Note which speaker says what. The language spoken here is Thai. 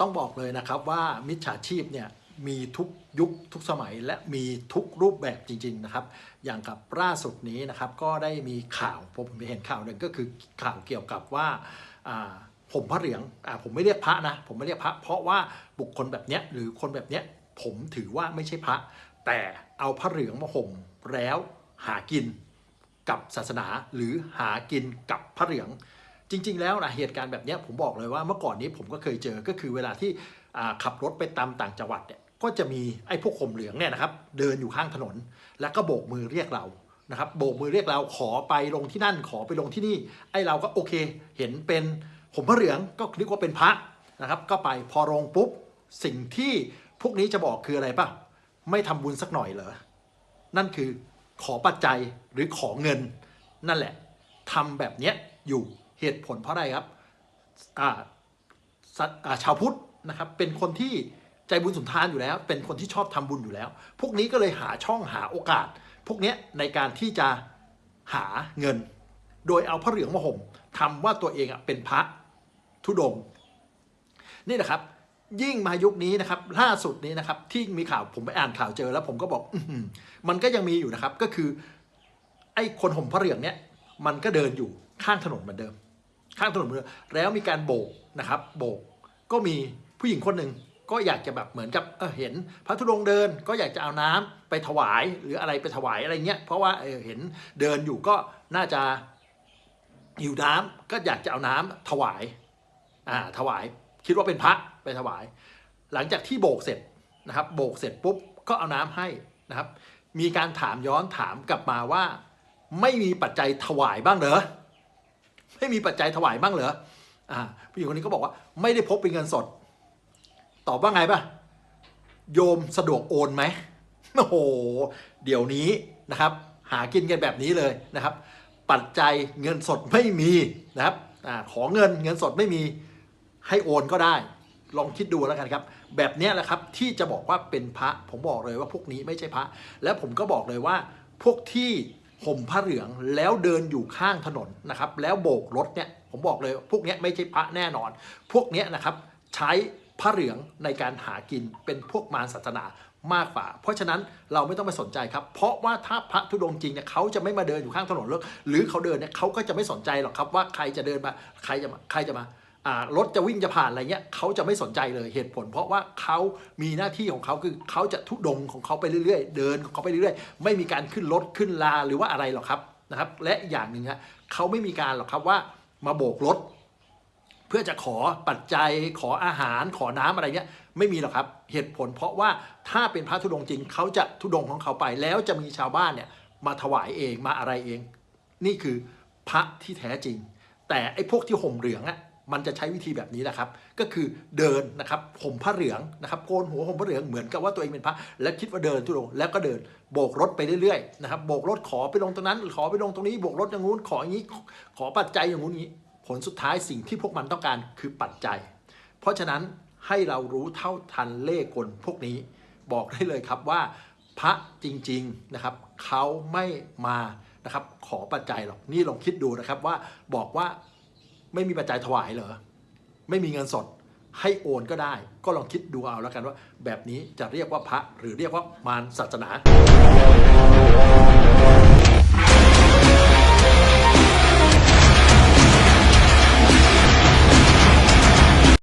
Speaker 1: ต้องบอกเลยนะครับว่ามิจฉาชีพเนี่ยมีทุกยุคทุกสมัยและมีทุกรูปแบบจริง ๆนะครับ อย่างกับล่าสุดนี้นะครับก็ได้มีข่าวผมเห็นข่าวหนึ่งก็คือข่าวเกี่ยวกับว่าผมพระเหลืองอผมไม่เรียกพระนะผมไม่เรียกพระ เพราะว่าบุคคลแบบเนี้ยหรือคนแบบเนี้ยผมถือว่าไม่ใช่พระ แต่เอาพระเหลืองมาห่มแล้วหากินกับศาสนาหรือหากินกับพระเหลือง จริง ๆ แล้วนะเหตุการณ์แบบนี้ผมบอกเลยว่าเมื่อก่อนนี้ผมก็เคยเจอก็คือเวลาที่ขับรถไปตามต่างจังหวัดเนี่ยก็จะมีไอ้พวกข่มเหลืองเนี่ยนะครับเดินอยู่ข้างถนน แล้วก็โบกมือเรียกเรานะครับโบกมือเรียกเราขอไปลงที่นั่นขอไปลงที่นี่ ไอ้เราก็โอเค เห็นเป็นผมพระเหลืองก็นึกว่าเป็นพระนะครับก็ไปพอลงปุ๊บสิ่งที่พวกนี้จะบอกคืออะไรป่ะไม่ทำบุญสักหน่อยเหรอนั่นคือขอปัจจัยหรือขอเงิน นั่นแหละทำแบบเนี้ยอยู่ เหตุผลเพราะอะไรครับาชาวพุทธนะครับเป็นคนที่ใจบุญสุนทานอยู่แล้ว เป็นคนที่ชอบทำบุญอยู่แล้ว พวกนี้ก็เลยหาช่องหาโอกาส พวกเนี้ยในการที่จะหาเงิน โดยเอาพระเหลืองมาห่มทำว่าตัวเองอะเป็นพระธุดง นี่นะครับยิ่งมายุคนี้นะครับล่าสุดนี้นะครับที่มีข่าวผมไปอ่านข่าวเจอแล้วผมก็บอกอมันก็ยังมีอยู่นะครับก็คือ ไอ้คนห่มพระเหลืองเนี่ยมันก็เดินอยู่ข้างถนนเหมือนเดิม ข้างถนนเมือนเดิมแล้วมีการโบกนะครับโบกก็มีผู้หญิงคนหนึ่งก็อยากจะแบบเหมือนกับเออเห็นพระธุดงค์เดินก็อยากจะเอาน้ำไปถวายหรืออะไรไปถวายอะไรเงี้ยเพราะว่าเออเห็นเดินอยู่ก็น่าจะหิวน้ำก็อยากจะเอาน้ำถวายอ่าถวายคิดว่าเป็นพระไปถวาย หลังจากที่โบกเสร็จนะครับ โบกเสร็จปุ๊บก็เอาน้ำให้นะครับ มีการถามย้อนถามกลับมาว่า ไม่มีปัจจัยถวายบ้างเหรอ ไม่มีปัจจัยถวายบ้างเหรออ่าผู้หญิงคนนี้ก็บอกว่าไม่ได้พกเป็นเงินสด ตอบว่าไงป่ะ โยมสะดวกโอนไหมโอ้โห เดี๋ยวนี้นะครับ หากินกันแบบนี้เลยนะครับ ปัจจัยเงินสดไม่มีนะครับอาขอเงินเงินสดไม่มีให้โอนก็ได้ ลองคิดดูแล้วกันครับ แบบนี้แหละครับที่จะบอกว่าเป็นพระ ผมบอกเลยว่าพวกนี้ไม่ใช่พระ และผมก็บอกเลยว่าพวกที่ ห่มผ้าเหลืองแล้วเดินอยู่ข้างถนนนะครับแล้วโบกรถเนี่ยผมบอกเลยพวกเนี้ยไม่ใช่พระแน่นอน พวกเนี้ยนะครับใช้ผ้าเหลืองในการหากินเป็นพวกมารศาสนามากกว่า เพราะฉะนั้นเราไม่ต้องไปสนใจครับ เพราะว่าถ้าพระธุดงจริงเนี่ยเขาจะไม่มาเดินอยู่ข้างถนนหรอกหรือเขาเดินเนี่ยเขาก็จะไม่สนใจหรอกครับว่าใครจะเดินมาใครจะมาใครจะมา รถจะวิ่งจะผ่านอะไรเงี้ยเขาจะไม่สนใจเลยเหตุผล เพราะว่าเขามีหน้าที่ของเขาคือเขาจะทุดงของเขาไปเรื่อยๆ เดินของเขาไปเรื่อยๆ ไม่มีการขึ้นรถขึ้นลาหรือว่าอะไรหรอกครับนะครับ และอีกอย่างหนึ่งฮะเขาไม่มีการหรอกครับว่ามาโบกรถ เพื่อจะขอปัจจัยขออาหารขอน้ำอะไรเงี้ยไม่มีหรอกครับเหตุผล เพราะว่าถ้าเป็นพระธุดงจริงเขาจะธุดงของเขาไป แล้วจะมีชาวบ้านเนี่ยมาถวายเองมาอะไรเอง นี่คือพระที่แท้จริง แต่ไอ้พวกที่ห่มเหลืองอะ มันจะใช้วิธีแบบนี้แหละครับ ก็คือเดินนะครับห่มผ้าเหลืองนะครับโกนหัวห่มผ้าเหลืองเหมือนกับว่าตัวเองเป็นพระ และคิดว่าเดินทุดงแล้วก็เดินโบกรถไปเรื่อยๆนะครับโบกรถขอไปลงตรงนั้น ขอไปลงตรงนี้โบกรถอย่างงู้นขออย่างนี้ ขอปัจจัยอย่างงู้นอย่างนี้ ผลสุดท้ายสิ่งที่พวกมันต้องการคือปัจจัย เพราะฉะนั้นให้เรารู้เท่าทันเล่กลพวกนี้ บอกได้เลยครับว่า พระจริงๆนะครับเขาไม่มานะครับขอปัจจัยหรอกนี่ลองคิดดูนะครับว่าบอกว่า ไม่มีปัจจัยถวายเหรอ ไม่มีเงินสดให้โอนก็ได้ ก็ลองคิดดูเอาแล้วกันว่า แบบนี้จะเรียกว่าพระหรือเรียกว่ามารศาสนา